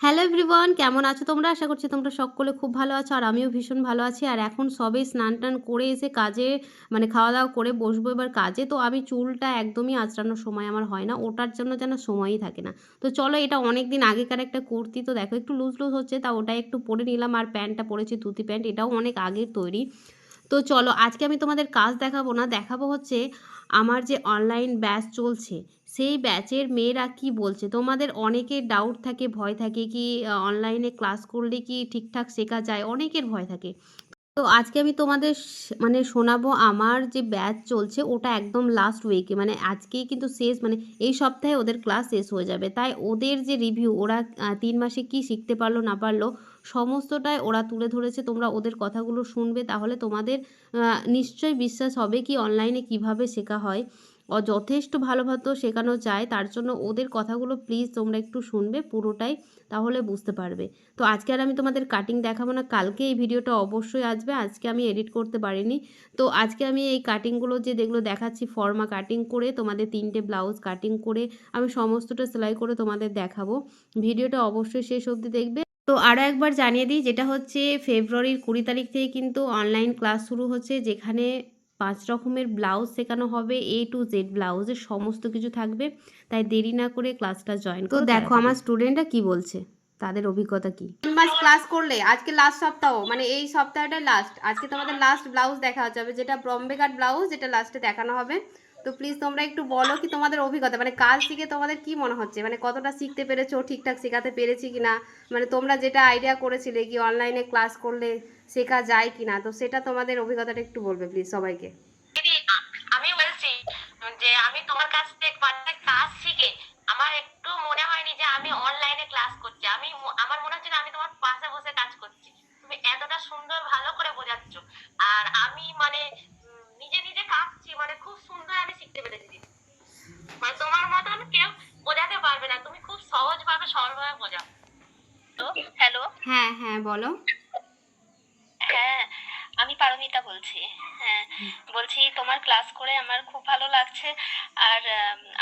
Hello everyone কেমন আছো তোমরা? আশা করছি তোমরা সকলে খুব ভালো আছো আর আমিও ভীষণ ভালো আছি। আর এখন সবে স্নান টান করে এসে কাজে মানে খাওয়া দাওয়া করে বসবো এবার কাজে। তো আমি চুলটা একদমই আঁচড়ানোর সময় আমার হয় না, ওটার জন্য যেন সময়ই থাকে না। তো চলো এটা অনেক দিন আগেকার একটা কুর্তি, তো দেখো একটু লুজ লুজ হচ্ছে, তা ওটা একটু পরে নিলাম। আর প্যান্টটা পরেছি, ধুতি প্যান্ট, এটাও অনেক আগের তৈরি। তো চলো আজকে আমি তোমাদের কাজ দেখাবো না, দেখাবো হচ্ছে আমার যে অনলাইন ব্যাচ চলছে, সেই ব্যাচের মেয়েরা কি বলছে? তোমাদের অনেকের ডাউট থাকে, ভয় থাকে কি অনলাইনে ক্লাস করলে কি ঠিকঠাক শেখা যায়? অনেকের ভয় থাকে। তো আজকে আমি তোমাদের মানে শোনাবো আমার যে ব্যাচ চলছে, ওটা একদম লাস্ট উইকে মানে আজকেই কিন্তু শেষ মানে এই সপ্তাহে ওদের ক্লাস শেষ হয়ে যাবে। তাই ওদের যে রিভিউ ওরা তিন মাসে কি শিখতে পারল, না পারল সমস্তটাই ওরা তুলে ধরেছে, তোমরা ওদের কথাগুলো শুনবে, তাহলে তোমাদের নিশ্চয়ই বিশ্বাস হবে কি অনলাইনে কীভাবে শেখা হয়। ও যথেষ্ট ভালোভাবে শেখানো যায়, তার জন্য ওদের কথাগুলো প্লিজ তোমরা একটু শুনবে পুরোটাই, তাহলে বুঝতে পারবে। তো আজকে আর আমি তোমাদের কাটিং দেখাবো না, কালকে এই ভিডিওটা অবশ্যই আসবে, আজকে আমি এডিট করতে পারিনি। তো আজকে আমি এই কাটিংগুলো যে যেগুলো দেখাচ্ছি ফর্মা কাটিং করে, তোমাদের তিনটে ব্লাউজ কাটিং করে, আমি সমস্তটা সেলাই করে তোমাদের দেখাবো। ভিডিওটা অবশ্যই শেষ অবধি দেখবে। তো আরও একবার জানিয়ে দিই যেটা হচ্ছে ফেব্রুয়ারির কুড়ি তারিখ থেকে কিন্তু অনলাইন ক্লাস শুরু হচ্ছে যেখানে পাঁচ রকমের ব্লাউজ শেখানো হবে এ টু জেড ব্লাউজের সমস্ত কিছু থাকবে। তাই দেরি না করে ক্লাসটা জয়েন তো দেখো আমার স্টুডেন্টরা কি বলছে? তাদের অভিজ্ঞতা কি? তিন মাস ক্লাস করলে আজকে লাস্ট সপ্তাহ মানে এই সপ্তাহটাই লাস্ট আজকে তোমাদের লাস্ট ব্লাউজ দেখা যাবে যেটা বম্বে কাট ব্লাউজ যেটা লাস্টে দেখানো হবে। তো প্লিজ তোমরা একটু বলো কি তোমাদের অভিজ্ঞতা মানে কাজ শিখে তোমাদের কি মনে হচ্ছে? মানে কতটা শিখতে পেরেছ, ঠিকঠাক শেখাতে পেরেছি কিনা? মানে তোমরা যেটা আইডিয়া করেছিলে কি অনলাইনে ক্লাস করলে শেখা যায় কিনা? তো সেটা তোমাদের অভিজ্ঞতাটা একটু বলবে প্লিজ সবাইকে। আমি বলছি যে আমি তোমার কাছ থেকে কাজ শিখে আমার একটু মনে হয়নি যে আমি অনলাইনে ক্লাস করছি। আমি আমার মনে হচ্ছে আমি তোমার পাশে বসে কাজ করছি। তুমি এতটা সুন্দর ভালো করে বোঝাচ্ছ। আর আমি মানে উম, নিজে নিজে কাঁপছি মানে খুব সুন্দর আমি শিখতে পেরেছি দিদি। মানে তোমার মতন কেউ বোঝাতে পারবে না তুমি খুব সহজ ভাবে সরল ভাবে বোঝাও হ্যালো হ্যাঁ হ্যাঁ বলো। হ্যাঁ আমি পারমিতা বলছি। হ্যাঁ বলছি তোমার ক্লাস করে আমার খুব ভালো লাগছে। আর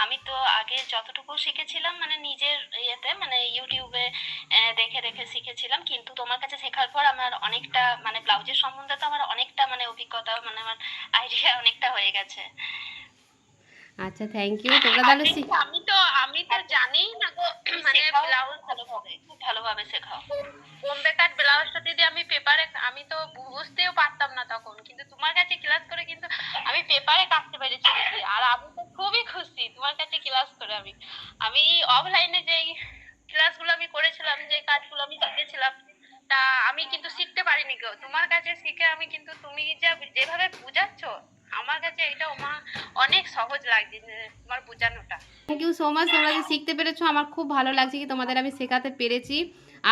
আমি তো আগে যতটুকু শিখেছিলাম মানে নিজের ইয়েতে মানে ইউটিউবে দেখে দেখে শিখেছিলাম। কিন্তু তোমার কাছে শেখার পর আমার অনেকটা মানে ব্লাউজের সম্বন্ধে তো আমার অনেকটা মানে অভিজ্ঞতা মানে আমার আইডিয়া অনেকটা হয়ে গেছে। আচ্ছা থ্যাংক ইউ তোমরা তাহলে আমি তো আমি তো জানি না গো মানে ব্লাউজ ভালোভাবে। খুব ভালোভাবে শেখাও। বোম্বে কাট ব্লাউজটা দিদি আমি পেপারে আমি তো বুঝতেও পারতাম না তখন কিন্তু তোমার কাছে ক্লাস করে কিন্তু আমি পেপারে কাটতে পেরেছি আর আমি তো খুবই খুশি তোমার কাছে ক্লাস করে আমি। আমি অফলাইনে যে ক্লাসগুলো আমি করেছিলাম যে কাজগুলো আমি শিখেছিলাম তা আমি কিন্তু শিখতে পারিনি গো। তোমার কাছে শিখে আমি কিন্তু তুমি যা যেভাবে বুঝাচ্ছ আমার কাছে এটা ওমা অনেক সহজ লাগছে তোমার বোঝানোটা। থ্যাংক ইউ সো মাচ তোমরা যে শিখতে পেরেছ আমার খুব ভালো লাগছে কি তোমাদের আমি শেখাতে পেরেছি।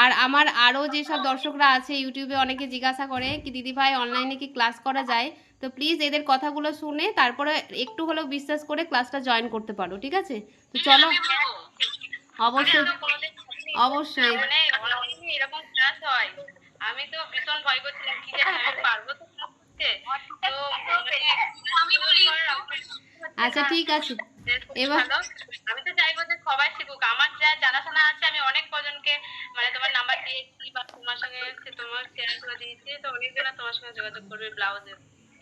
আর আমার আরও যেসব দর্শকরা আছে ইউটিউবে অনেকে জিজ্ঞাসা করে কি দিদিভাই অনলাইনে কি ক্লাস করা যায়? তো প্লিজ এদের কথাগুলো শুনে তারপরে একটু হলেও বিশ্বাস করে ক্লাসটা জয়েন করতে পারো ঠিক আছে? তো চলো অবশ্যই অবশ্যই। মানে এরকম ক্লাস হয়। আমি তো ভীষণ ভয় করছিলাম কি পারব তো আচ্ছা ঠিক আছে। এবার- ভালো। আমি তো চাইব যে সবাই শিখুক। আমার যা জানাশোনা আছে আমি অনেক কজনকে মানে তোমার নাম্বার দিয়েছি বা তোমার সঙ্গে তোমার শেয়ার করে দিয়েছি তো অনেকজনা তোমার সঙ্গে যোগাযোগ করবে ব্লাউজে।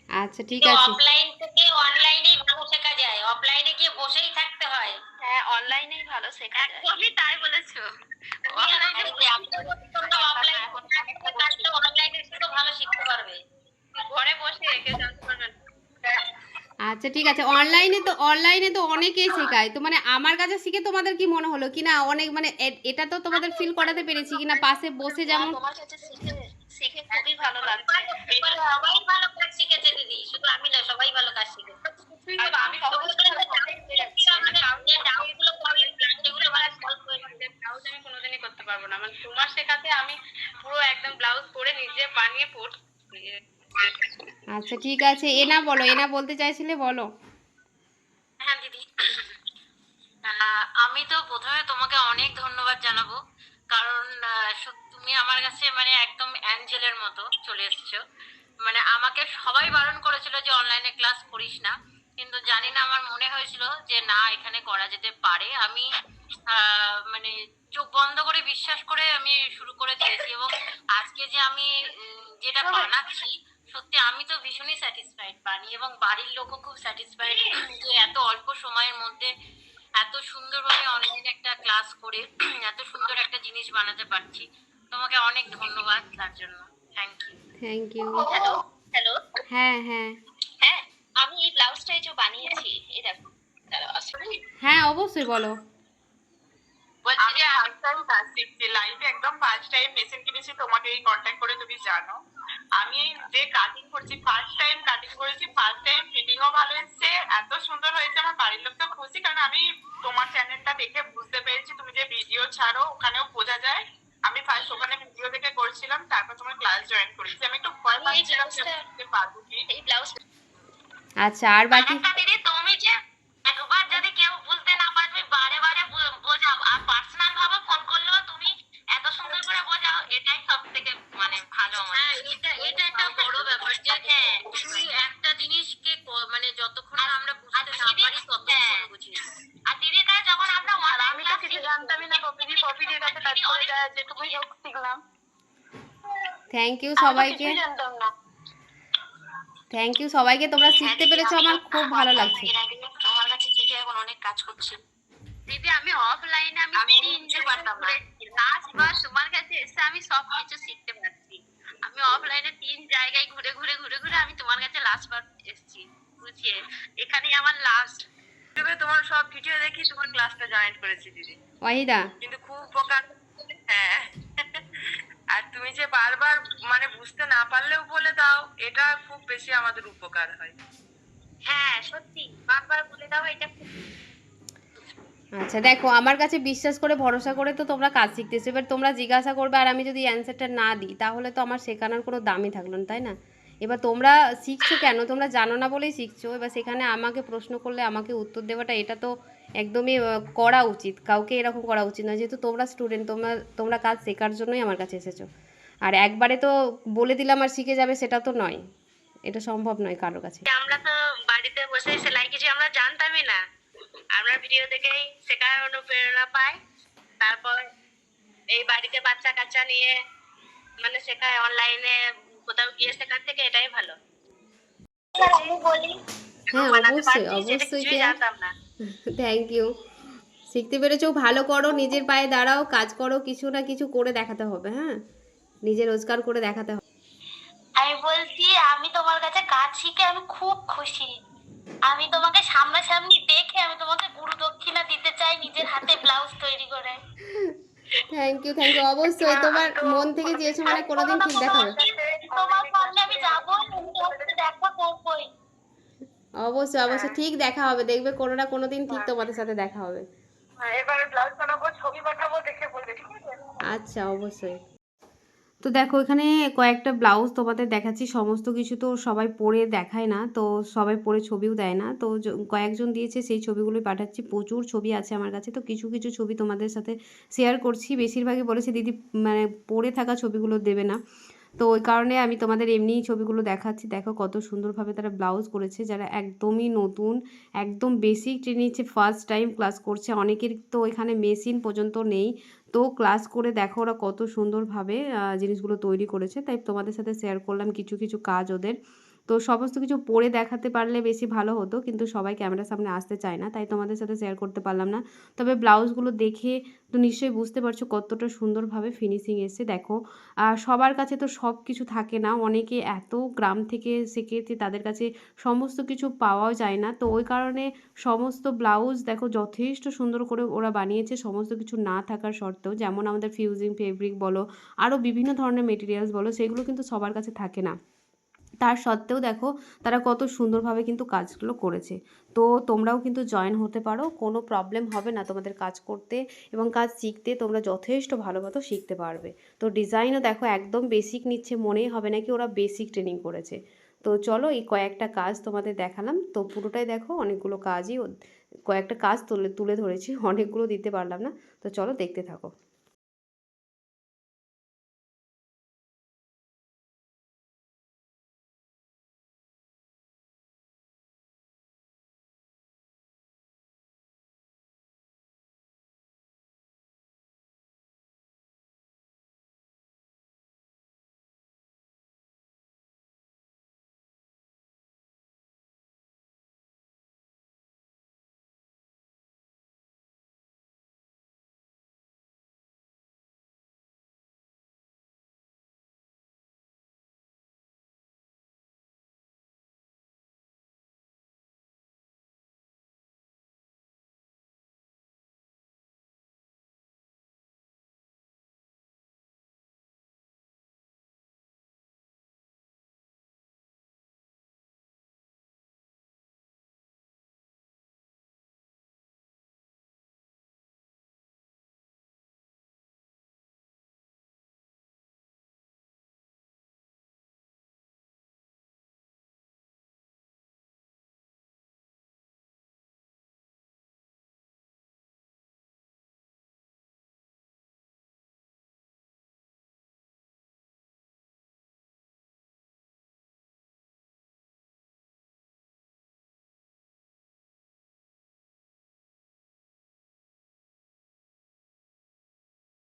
আচ্ছা ঠিক আছে। অফলাইন থেকে অনলাইনেই ভালো শেখা যায়। অফলাইনে গিয়ে বসেই থাকতে হয়। হ্যাঁ অনলাইনেই ভালো শেখা যায়। একদমই তাই বলেছ। অনলাইনে অফলাইন অনলাইনে ভালো শিখতে পারবে। ঘরে বসে কেউ জানতে পারবে আচ্ছা ঠিক আছে। অনলাইনে তো অনলাইনে তো অনেকেই শেখায়। তো মানে আমার কাছে শিখে তোমাদের কি মনে হলো? কি না অনেক মানে এটা তো তোমাদের ফিল করাতে পেরেছি কি না পাশে বসে যেমন তোমার কাছে শিখে শিখে খুবই ভালো লাগছে। সবাই ভালো কাজ শিখেছে দিদি। শুধু আমি না সবাই ভালো কাজ শিখেছে। আমি সহজ করে যে ডাউটগুলো পড়ে সেগুলো ভালো সলভ করে দিতে ব্লাউজ আমি কোনোদিনই করতে পারব না। মানে তোমার শেখাতে আমি পুরো একদম ব্লাউজ করে নিজে বানিয়ে পড়ছি আচ্ছা ঠিক আছে। এনা বলো এনা বলতে চাইছিলে বলো। হ্যাঁ দিদি। আমি তো প্রথমে তোমাকে অনেক ধন্যবাদ জানাব। কারণ তুমি আমার কাছে মানে একদম অ্যাঞ্জেলের মতো চলে এসেছ। মানে আমাকে সবাই বারণ করেছিল যে অনলাইনে ক্লাস করিস না। কিন্তু জানি না আমার মনে হয়েছিল যে না এখানে করা যেতে পারে। আমি মানে চোখ বন্ধ করে বিশ্বাস করে আমি শুরু করে দিয়েছি। এবং আজকে যে আমি যেটা বানাচ্ছি সত্যি আমি তো ভীষণই স্যাটিসফাইড বানিয়ে এবং বাড়ির লোকও খুব স্যাটিসফাইড যে এত অল্প সময়ের মধ্যে এত সুন্দরভাবে অনলাইন একটা ক্লাস করে এত সুন্দর একটা জিনিস বানাতে পারছি। তোমাকে অনেক ধন্যবাদ তার জন্য। Thank you thank you hello hello হ্যাঁ হ্যাঁ। হ্যাঁ আমি এই ব্লাউজটা এই যে বানিয়েছি এই দেখো হ্যাঁ অবশ্যই বলো। বলছি আমি যে ফার্স্ট টাইম কাজ শিখছি লাইফে একদম ফার্স্ট টাইম মেশিন কিনেছি তোমাকে এই কন্ট্যাক্ট করে তুমি জানো। আমি যে কাটিং করছি ফার্স্ট টাইম কাটিং করেছি ফার্স্ট টাইম ফিটিংও ভালো এসছে। এত সুন্দর হয়েছে আমার বাড়ির লোক তো খুশি কারণ আমি তোমার চ্যানেলটা দেখে বুঝতে পেরেছি তুমি যে ভিডিও ছাড়ো ওখানেও বোঝা যায়। আমি ফার্স্ট ওখানে ভিডিও দেখে করছিলাম তারপর তোমার ক্লাস জয়েন করেছি। আমি একটু ভয় পাচ্ছিলাম পারব কি এই ব্লাউজ আচ্ছা আর বাকি থ্যাংক ইউ সবাইকে। থ্যাংক ইউ সবাইকে তোমরা শিখতে পেরেছ আমার খুব ভালো লাগছে। তোমার কাছে শিখে এখন অনেক কাজ করছি। দিদি আমি অফলাইনে আমি পারতাম না। তোমার কাছে এসে আমি সব কিছু শিখতে পারছি। আমি অফলাইনে তিন জায়গায় ঘুরে ঘুরে ঘুরে ঘুরে আমি তোমার কাছে লাস্ট বার এসেছি। বুঝিয়ে এখানেই আমার লাস্ট ইউটিউবে তোমার সব ভিডিও দেখি তোমার ক্লাসটা জয়েন করেছি দিদি। ওয়াহিদা। কিন্তু খুব উপকার হ্যাঁ। আর তুমি যে বারবার মানে বুঝতে না পারলেও বলে দাও এটা খুব বেশি আমাদের উপকার হয়। হ্যাঁ সত্যি। বারবার বলে দাও এটা খুব আচ্ছা দেখো আমার কাছে বিশ্বাস করে ভরসা করে তো তোমরা কাজ শিখতেছো। এবার তোমরা জিজ্ঞাসা করবে আর আমি যদি অ্যান্সারটা না দিই তাহলে তো আমার শেখানোর কোনো দামই থাকল না তাই না? এবার তোমরা শিখছো কেন? তোমরা জানো না বলেই শিখছো। এবার সেখানে আমাকে প্রশ্ন করলে আমাকে উত্তর দেওয়াটা এটা তো একদমই করা উচিত। কাউকে এরকম করা উচিত না যেহেতু তোমরা স্টুডেন্ট তোমরা তোমরা কাজ শেখার জন্যই আমার কাছে এসেছ। আর একবারে তো বলে দিলাম আর শিখে যাবে সেটা তো নয়। এটা সম্ভব নয় কারোর কাছে। আমরা তো বাড়িতে বসে সেলাই কিছু আমরা জানতামই না। আমরা ভিডিও দেখেই শেখার অনুপ্রেরণা পাই। তারপর এই বাড়িতে বাচ্চা কাচ্চা নিয়ে মানে শেখায় অনলাইনে কোথাও গিয়ে শেখার থেকে এটাই ভালো। আমি বলি হ্যাঁ অবশ্যই অবশ্যই জানতাম না। থ্যাংক ইউ শিখতে পেরেছ ভালো করো নিজের পায়ে দাঁড়াও কাজ করো কিছু না কিছু করে দেখাতে হবে হ্যাঁ? নিজে রোজগার করে দেখাতে হবে। আমি বলছি আমি তোমার কাছে কাজ শিখে আমি খুব খুশি। আমি তোমাকে সামনাসামনি দেখে আমি তোমাকে গুরু দক্ষিণা দিতে চাই নিজের হাতে ব্লাউজ তৈরি করে। থ্যাংক ইউ থ্যাংক ইউ অবশ্যই তোমার মন থেকে চেয়েছো মানে কোনোদিন ঠিক দেখাবে। তোমার সামনে আমি যাব তুমি তোমার সাথে দেখা করবোই অবশ্যই অবশ্যই। ঠিক দেখা হবে দেখবে কোনো না কোনো দিন ঠিক তোমাদের সাথে দেখা হবে। হ্যাঁ, এবার ব্লাউজ বানাবো ছবি পাঠাবো দেখে বলবে ঠিক আছে? আচ্ছা অবশ্যই। তো দেখো এখানে কয়েকটা ব্লাউজ তোমাদের দেখাচ্ছি সমস্ত কিছু তো সবাই পরে দেখায় না তো সবাই পরে ছবিও দেয় না। তো কয়েকজন দিয়েছে সেই ছবিগুলোই পাঠাচ্ছি প্রচুর ছবি আছে আমার কাছে তো কিছু কিছু ছবি তোমাদের সাথে শেয়ার করছি। বেশিরভাগই বলেছে দিদি মানে পরে থাকা ছবিগুলো দেবে না। তো ওই কারণে আমি তোমাদের এমনিই ছবিগুলো দেখাচ্ছি। দেখো কত সুন্দরভাবে তারা ব্লাউজ করেছে। যারা একদমই নতুন, একদম বেসিক ট্রেনিংছে ফার্স্ট টাইম ক্লাস করছে, অনেকের তো এখানে মেশিন পর্যন্ত নেই। তো ক্লাস করে দেখো ওরা কত সুন্দরভাবে জিনিসগুলো তৈরি করেছে। তাই তোমাদের সাথে শেয়ার করলাম কিছু কিছু কাজ ওদের। তো সমস্ত কিছু পড়ে দেখাতে পারলে বেশি ভালো হতো, কিন্তু সবাই ক্যামেরার সামনে আসতে চায় না, তাই তোমাদের সাথে শেয়ার করতে পারলাম না। তবে ব্লাউজগুলো দেখে তো নিশ্চয়ই বুঝতে পারছ কতটা সুন্দরভাবে ফিনিশিং এসে দেখো। আর সবার কাছে তো সব কিছু থাকে না, অনেকে এত গ্রাম থেকে শিখেছে, তাদের কাছে সমস্ত কিছু পাওয়াও যায় না। তো ওই কারণে সমস্ত ব্লাউজ দেখো যথেষ্ট সুন্দর করে ওরা বানিয়েছে, সমস্ত কিছু না থাকার সত্ত্বেও। যেমন আমাদের ফিউজিং ফেব্রিক বলো আরও বিভিন্ন ধরনের মেটেরিয়ালস বলো, সেগুলো কিন্তু সবার কাছে থাকে না। তার সত্ত্বেও দেখো, তারা কত সুন্দরভাবে কিন্তু কাজগুলো করেছে। তো তোমরাও কিন্তু জয়েন হতে পারো, কোনো প্রবলেম হবে না তোমাদের কাজ করতে এবং কাজ শিখতে তোমরা যথেষ্ট ভালো মতো শিখতে পারবে। তো ডিজাইনও দেখো একদম বেসিক নিচ্ছে, মনেই হবে না কি ওরা বেসিক ট্রেনিং করেছে। তো চলো এই কয়েকটা কাজ তোমাদের দেখালাম। তো পুরোটাই দেখো, অনেকগুলো কাজই কয়েকটা কাজ তুলে তুলে ধরেছি, অনেকগুলো দিতে পারলাম না। তো চলো দেখতে থাকো।